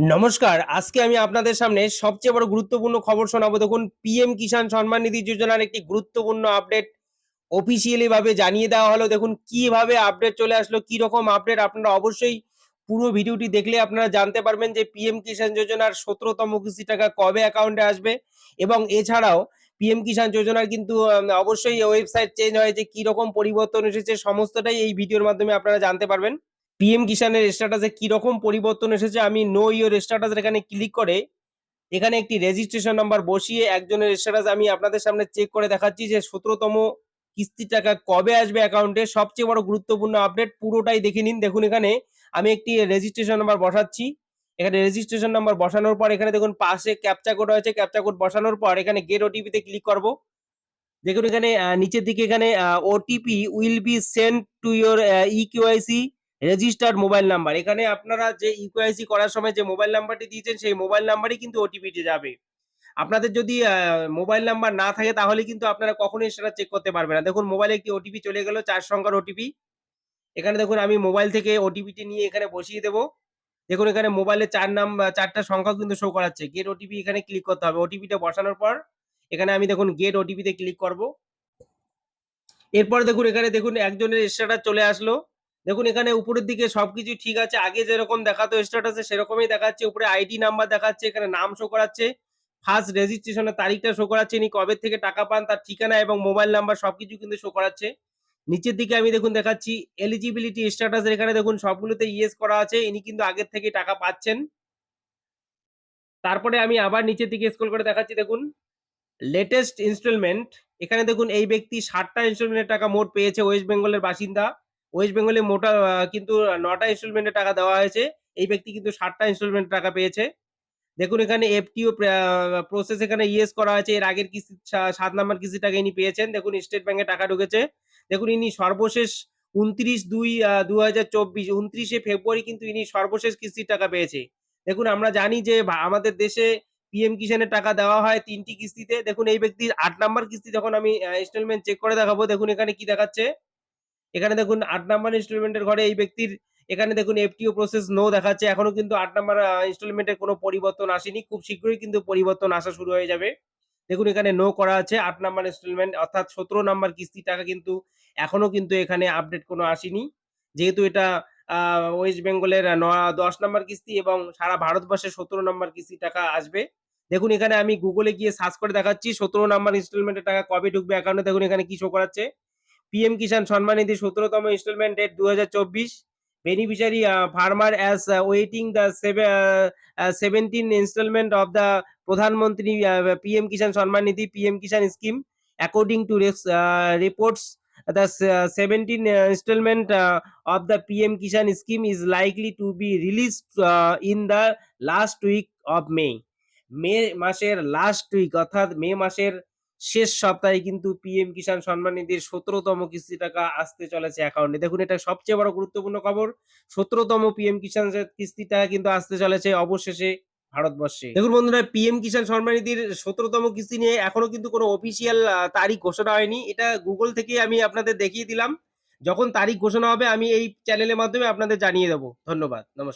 নমস্কার, আজকে আমি আপনাদের সামনে সবচেয়ে বড় গুরুত্বপূর্ণ খবর শোনাবো। দেখুন পিএম কিষাণ সম্মান নিধি যোজনার একটি গুরুত্বপূর্ণ আপডেট অফিসিয়ালি ভাবে জানিয়ে দেওয়া হলো। দেখুন, কীভাবে আপডেট চলে আসলো কি রকম আপডেট আপনারা অবশ্যই পুরো ভিডিওটি দেখলে আপনারা জানতে পারবেন যে পিএম কিষাণ যোজনার সতেরোতম কিস্তি টাকা কবে অ্যাকাউন্টে আসবে এবং এছাড়াও পিএম কিষাণ যোজনার কিন্তু অবশ্যই ওয়েবসাইট চেঞ্জ হয়েছে কি রকম পরিবর্তন এসেছে, সমস্তটাই এই ভিডিওর মাধ্যমে আপনারা জানতে পারবেন। পিএম কিষানের স্ট্যাটাসে কি রকম পরিবর্তন এসেছে, আমি নো ইওর স্ট্যাটাস এখানে ক্লিক করে, এখানে একটি রেজিস্ট্রেশন নাম্বার বসিয়ে একজনের স্ট্যাটাস আমি আপনাদের সামনে চেক করে দেখাচ্ছি যে সতেরোতম কিস্তি টাকা কবে আসবে অ্যাকাউন্টে সবচেয়ে বড় গুরুত্বপূর্ণ আপডেট পুরোটাই দেখে নিন। দেখুন এখানে আমি একটি রেজিস্ট্রেশন নাম্বার বসাচ্ছি। এখানে রেজিস্ট্রেশন নাম্বার বসানোর পর এখানে দেখুন পাশে ক্যাপচা কোড আছে ক্যাপচা কোড বসানোর পর এখানে গেট ওটিপিতে ক্লিক করব। দেখুন এখানে নিচের দিকে এখানে OTP will be send to your EQIC registered mobile number এখানে আপনারা যে ইউকেআইসি করার সময় যে মোবাইল নাম্বারটি দিয়েছেন, সেই মোবাইল নাম্বারই কিন্তু ওটিপিটি যাবে। আপনাদের যদি মোবাইল নাম্বার না থাকে, তাহলে কিন্তু আপনারা কখনোই সেটা চেক করতে পারবেন না। দেখুন মোবাইলে একটি ওটিপি চলে গেল, চার সংখ্যার ওটিপি এখানে দেখুন, আমি মোবাইল থেকে ওটিপিটি নিয়ে এখানে বসিয়ে দেবো। দেখুন, এখানে মোবাইলে চার নাম্বার চারটা সংখ্যা কিন্তু শো করাচ্ছে। গেট ওটিপি এখানে ক্লিক করতে হবে। ওটিপিটা বসানোর পর, এখানে আমি দেখুন গেট ওটিপিতে ক্লিক করব। এরপর দেখুন, এখানে দেখুন, একজনের স্ট্যাটাস চলে আসলো। দেখুন, এখানে উপরের দিকে সবকিছু ঠিক আছে। আগে যেরকম দেখাতো স্ট্যাটাসে সেরকমই দেখাচ্ছে। উপরে আইডি নাম্বার দেখাচ্ছে, এখানে নাম শো করাচ্ছে। ফার্স্ট রেজিস্ট্রেশনের তারিখটা শো করাচ্ছে। ইনি কবে থেকে টাকা পান, তার ঠিকানা এবং মোবাইল নাম্বার সবকিছু কিন্তু শো করাচ্ছে। নিচের দিকে আমি দেখুন দেখাচ্ছি এলিজিবিলিটি স্ট্যাটাস এখানে দেখুন, সবগুলোতে ইয়েস করা আছে। ইনি কিন্তু আগের থেকে টাকা পাচ্ছেন। তারপরে আমি আবার নিচের দিকে স্ক্রল করে দেখাচ্ছি, দেখুন। লেটেস্ট ইনস্টলমেন্ট এখানে দেখুন, এই ব্যক্তি ষাটটা ইনস্টলমেন্টের টাকা মোট পেয়েছে ওয়েস্ট বেঙ্গলের বাসিন্দা। ওয়েস্ট বেঙ্গলে মোটা কিন্তু নটা ইনস্টলমেন্টের টাকা দেওয়া হয়েছে। এই ব্যক্তি কিন্তু ষাটটা ইনস্টলমেন্ট টাকা পেয়েছে। দেখুন এখানে এফটিও প্রসেস এখানে ইয়েস করা আছে এর আগের কিস্তি সাত নাম্বার কিস্তি টাকা ইনি পেয়েছেন। দেখুন স্টেট ব্যাংকে টাকা ঢুকেছে। দেখুন ইনি সর্বশেষ উনত্রিশ দুই দু হাজার চব্বিশ, উনত্রিশে ফেব্রুয়ারি কিন্তু ইনি সর্বশেষ কিস্তির টাকা পেয়েছে। দেখুন আমরা জানি যে আমাদের দেশে পিএম কিষানের টাকা দেওয়া হয় তিনটি কিস্তিতে। দেখুন এই ব্যক্তির আট নাম্বার কিস্তি যখন আমি ইনস্টলমেন্ট চেক করে দেখাবো, দেখুন এখানে কি দেখাচ্ছে। এখানে দেখুন আট নাম্বার ইনস্টলমেন্টের ঘরে এই ব্যক্তির এখানে দেখুন এফটিও প্রসেস নো দেখাচ্ছে। এখনও কিন্তু আট নাম্বার ইনস্টলমেন্টের কোনো পরিবর্তন আসেনি। খুব শীঘ্রই কিন্তু পরিবর্তন আসা শুরু হয়ে যাবে। দেখুন এখানে নো করা আছে, আট নাম্বার ইনস্টলমেন্ট অর্থাৎ সতেরো নাম্বার কিস্তির টাকা কিন্তু এখনও কিন্তু এখানে আপডেট কোনো আসেনি। যেহেতু এটা ওয়েস্ট বেঙ্গলের দশ নাম্বার কিস্তি এবং সারা ভারতবর্ষে সতেরো নাম্বার কিস্তি টাকা আসবে। দেখুন এখানে আমি গুগলে গিয়ে সার্চ করে দেখাচ্ছি, সতেরো নাম্বার ইনস্টলমেন্টের টাকা কবে ঢুকবে অ্যাকাউন্টে দেখুন এখানে কি শো করাচ্ছে? পিএম কিষাণ সম্মান নিধি সতেরোতম installment date to beneficiary farmer as waiting the seventeen installment of the Pradhan Mantri PM Kisan Samman Nidhi PM Kisan scheme according to reports 17 uh, installment uh, of the pm kishan scheme is likely to be released uh, in the last may. May মাসের last week অর্থাৎ মে মাসের শেষ সপ্তাহে কিন্তু PM Kisan সম্মান নিধির সতেরোতম কিস্তি টাকা আসতে চলেছে অ্যাকাউন্টে দেখুন, এটা সবচেয়ে বড় গুরুত্বপূর্ণ খবর। সতেরোতম পিএম কিষাণ কিস্তি টাকা কিন্তু আসতে চলেছে অবশেষে ভারতবর্ষে। দেখুন বন্ধুরা পিএম কিষাণ সম্মান নিধির সতেরোতম কিস্তি নিয়ে এখনও কিন্তু কোনো অফিসিয়াল তারিখ ঘোষণা হয়নি। এটা গুগল থেকে আমি আপনাদের দেখিয়ে দিলাম। যখন তারিখ ঘোষণা হবে, আমি এই চ্যানেলের মাধ্যমে আপনাদের জানিয়ে দেবো। ধন্যবাদ। নমস্কার।